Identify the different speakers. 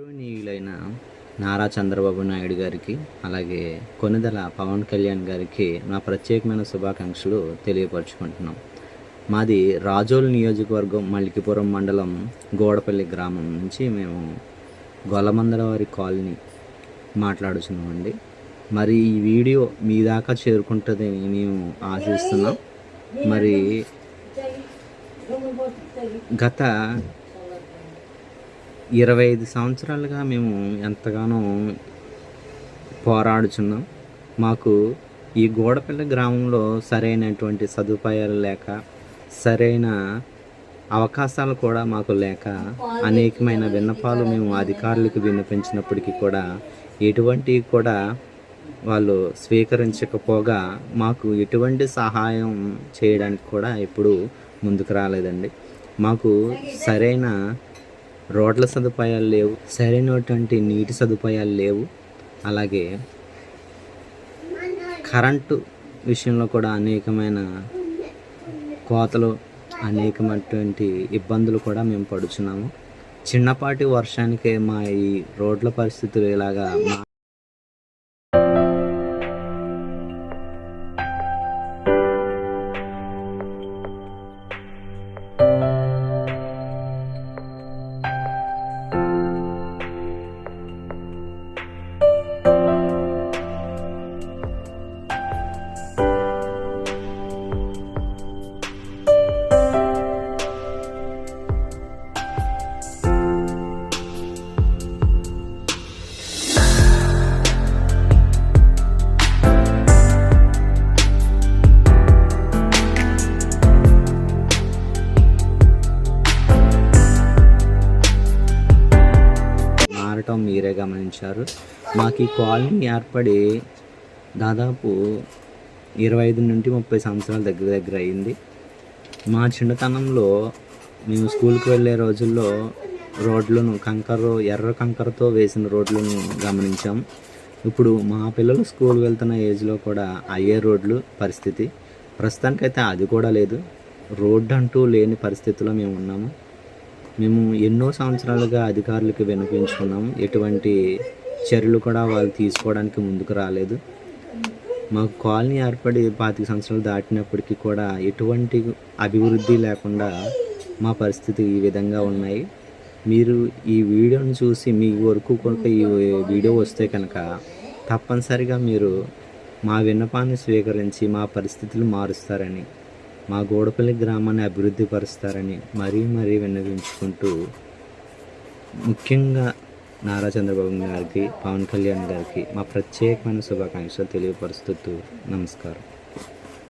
Speaker 1: గౌరవనీయులైన నారా చంద్రబాబు నాయుడు గారికి అలాగే కొనుదల పవన్ కళ్యాణ్ గారికి నా ప్రత్యేకమైన శుభాకాంక్షలు తెలియపరుచుకుంటున్నాం. మాది రాజోల్ నియోజకవర్గం మల్లికిపురం మండలం గోడపల్లి గ్రామం నుంచి మేము గొల్లమందలవారి కాలనీ మాట్లాడుతున్నామండి మరి ఈ వీడియో మీ దాకా చేరుకుంటుందని మేము ఆశిస్తున్నాం. మరి గత ఇరవై ఐదు సంవత్సరాలుగా మేము ఎంతగానో పోరాడుచున్నాం. మాకు ఈ గోడపల్లి గ్రామంలో సరైనటువంటి సదుపాయాలు లేక సరైన అవకాశాలు కూడా మాకు లేక అనేకమైన విన్నపాలు మేము అధికారులకు విన్నపించినప్పటికీ కూడా ఎటువంటివి కూడా వాళ్ళు స్వీకరించకపోగా మాకు ఎటువంటి సహాయం చేయడానికి కూడా ఎప్పుడూ ముందుకు రాలేదండి. మాకు సరైన రోడ్ల సదుపాయాలు లేవు. సరైనటువంటి నీటి సదుపాయాలు లేవు. అలాగే కరెంటు విషయంలో కూడా అనేకమైన కోతలు అనేకమైనటువంటి ఇబ్బందులు కూడా మేము పడుచున్నాము. చిన్నపాటి వర్షానికే మా ఈ రోడ్ల పరిస్థితులు ఇలాగా మారటం మీరే గమనించారు. మాకు ఈ కాలనీ ఏర్పడి దాదాపు ఇరవై ఐదు నుండి ముప్పై సంవత్సరాల దగ్గర దగ్గర అయింది. మా చిన్నతనంలో మేము స్కూల్కి వెళ్ళే రోజుల్లో రోడ్లను కంకర ఎర్ర కంకరతో వేసిన రోడ్లను గమనించాం. ఇప్పుడు మా పిల్లలు స్కూల్ వెళ్తున్న ఏజ్లో కూడా అయ్యే రోడ్లు పరిస్థితి. ప్రస్తుతానికైతే అది కూడా లేదు. రోడ్డు అంటూ లేని పరిస్థితిలో మేము ఉన్నాము. మేము ఎన్నో సంవత్సరాలుగా అధికారులకు వినిపించుకున్నాం ఎటువంటి చర్యలు కూడా వాళ్ళు తీసుకోవడానికి ముందుకు రాలేదు. మాకు కాలనీ ఏర్పడి పాతిక సంవత్సరాలు దాటినప్పటికీ కూడా ఎటువంటి అభివృద్ధి లేకుండా మా పరిస్థితి ఈ విధంగా ఉన్నాయి. మీరు ఈ వీడియోని చూసి మీ వరకు కనుక ఈ వీడియో వస్తే కనుక తప్పనిసరిగా మీరు మా విన్నపాన్ని స్వీకరించి మా పరిస్థితులు మారుస్తారని మా గోడపల్లి గ్రామాన్ని అభివృద్ధి పరుస్తారని మరీ మరీ విన్నవించుకుంటూ ముఖ్యంగా నారా చంద్రబాబు గారికి పవన్ కళ్యాణ్ గారికి మా ప్రత్యేకమైన శుభాకాంక్షలు తెలియపరుస్తూ నమస్కారం.